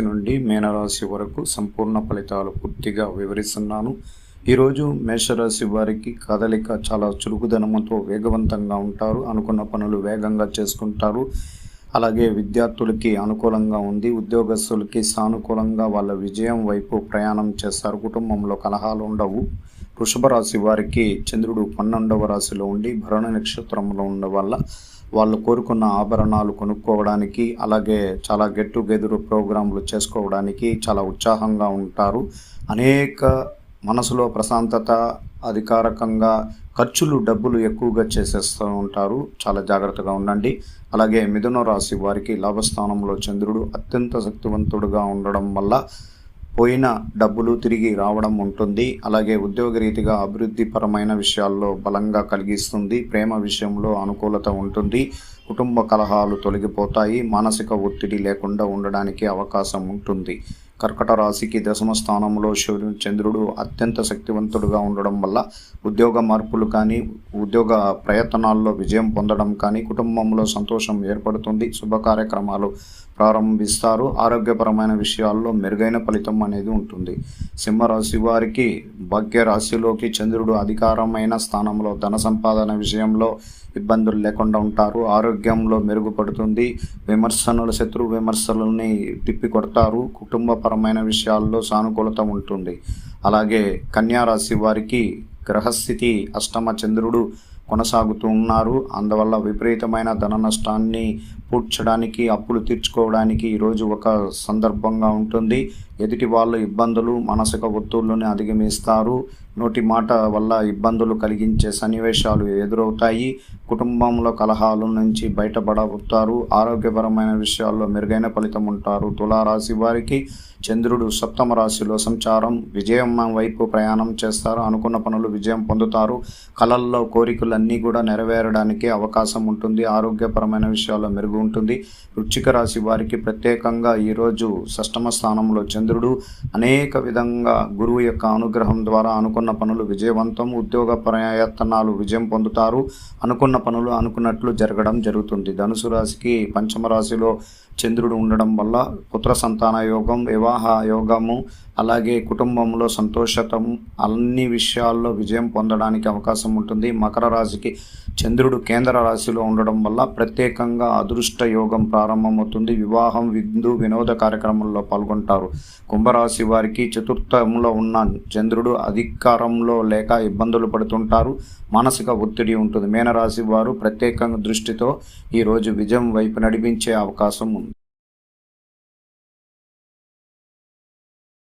నుండి మీనరాశి వరకు సంపూర్ణ ఫలితాలు పూర్తిగా వివరిస్తున్నాను. ఈరోజు మేషరాశి వారికి కదలిక చాలా చురుకుదనముతో వేగవంతంగా ఉంటారు. అనుకున్న పనులు వేగంగా చేసుకుంటారు. అలాగే విద్యార్థులకి అనుకూలంగా ఉంది. ఉద్యోగస్తులకి సానుకూలంగా వాళ్ళ విజయం వైపు ప్రయాణం చేస్తారు. కుటుంబంలో కలహాలు ఉండవు. వృషభ రాశి వారికి చంద్రుడు పన్నెండవ రాశిలో ఉండి భరణ నక్షత్రంలో ఉండడం వల్ల వాళ్ళు కోరుకున్న ఆభరణాలు కొనుక్కోవడానికి అలాగే చాలా గెట్ టుగెదర్ ప్రోగ్రాంలు చేసుకోవడానికి చాలా ఉత్సాహంగా ఉంటారు. అనేక మనసులో ప్రశాంతత అధికారకంగా ఖర్చులు డబ్బులు ఎక్కువగా చేసేస్తూ ఉంటారు. చాలా జాగ్రత్తగా ఉండండి. అలాగే మిథున రాశి వారికి లాభస్థానంలో చంద్రుడు అత్యంత శక్తివంతుడుగా ఉండడం వల్ల పోయిన డబ్బులు తిరిగి రావడం ఉంటుంది. అలాగే ఉద్యోగరీతిగా అభివృద్ధి పరమైన విషయాల్లో బలంగా కలిగిస్తుంది. ప్రేమ విషయంలో అనుకూలత ఉంటుంది. కుటుంబ కలహాలు తొలగిపోతాయి మానసిక ఒత్తిడి లేకుండా ఉండడానికి అవకాశం ఉంటుంది. కర్కట రాశికి దశమ స్థానంలో సూర్యు చంద్రుడు అత్యంత శక్తివంతుడుగా ఉండడం వల్ల ఉద్యోగ మార్పులు కానీ ఉద్యోగ ప్రయత్నాల్లో విజయం పొందడం కానీ కుటుంబంలో సంతోషం ఏర్పడుతుంది. శుభ కార్యక్రమాలు ప్రారంభిస్తారు. ఆరోగ్యపరమైన విషయాల్లో మెరుగైన ఫలితం అనేది ఉంటుంది. సింహరాశి వారికి భాగ్య రాశిలోకి చంద్రుడు అధికారమైన స్థానంలో ధన సంపాదన విషయంలో ఇబ్బందులు లేకుండా ఉంటారు. ఆరోగ్య ఆరోగ్యంలో మెరుగుపడుతుంది. విమర్శనలు శత్రు విమర్శలని తిప్పి కొడతారు కుటుంబపరమైన విషయాల్లో సానుకూలత ఉంటుంది. అలాగే కన్యారాశి వారికి గ్రహస్థితి అష్టమ చంద్రుడు కొనసాగుతూ ఉన్నారు. అందువల్ల విపరీతమైన ధన నష్టాన్ని పూడ్చడానికి అప్పులు తీర్చుకోవడానికి ఈరోజు ఒక సందర్భంగా ఉంటుంది. ఎదుటి వాళ్ళ ఇబ్బందులు మానసిక ఒత్తులను అధిగమిస్తారు. నోటి మాట వల్ల ఇబ్బందులు కలిగించే సన్నివేశాలు ఎదురవుతాయి. కుటుంబంలో కలహాల నుంచి బయటపడవుతారు ఆరోగ్యపరమైన విషయాల్లో మెరుగైన ఫలితం ఉంటారు. తులారాశి వారికి చంద్రుడు సప్తమ రాశిలో సంచారం విజయం వైపు ప్రయాణం చేస్తారు. అనుకున్న పనులు విజయం పొందుతారు. కళల్లో కోరికలన్నీ కూడా నెరవేరడానికి అవకాశం ఉంటుంది. ఆరోగ్యపరమైన విషయాల్లో మెరుగు ఉంటుంది. వృచ్చిక రాశి వారికి ప్రత్యేకంగా ఈరోజు షష్టమ స్థానంలో చంద్రుడు అనేక విధంగా గురువు యొక్క అనుగ్రహం ద్వారా అనుకున్న పనులు విజయవంతం ఉద్యోగ ప్రయత్నాలు విజయం పొందుతారు. అనుకున్న పనులు అనుకున్నట్లు జరగడం జరుగుతుంది. ధనుసు రాశికి పంచమ రాశిలో చంద్రుడు ఉండడం వల్ల పుత్ర సంతాన యోగం వివాహ యోగము అలాగే కుటుంబంలో సంతోషతం అన్ని విషయాల్లో విజయం పొందడానికి అవకాశం ఉంటుంది. మకర రాశికి చంద్రుడు కేంద్ర రాశిలో ఉండడం వల్ల ప్రత్యేకంగా అదృష్ట యోగం ప్రారంభమవుతుంది. వివాహం విందు వినోద కార్యక్రమంలో పాల్గొంటారు. కుంభరాశి వారికి చతుర్థంలో ఉన్న చంద్రుడు అధికారంలో లేక ఇబ్బందులు పడుతుంటారు. మానసిక ఒత్తిడి ఉంటుంది. మీనరాశి వారు ప్రత్యేకంగా దృష్టితో ఈరోజు విజయం వైపు నడిపించే అవకాశం ఉంది.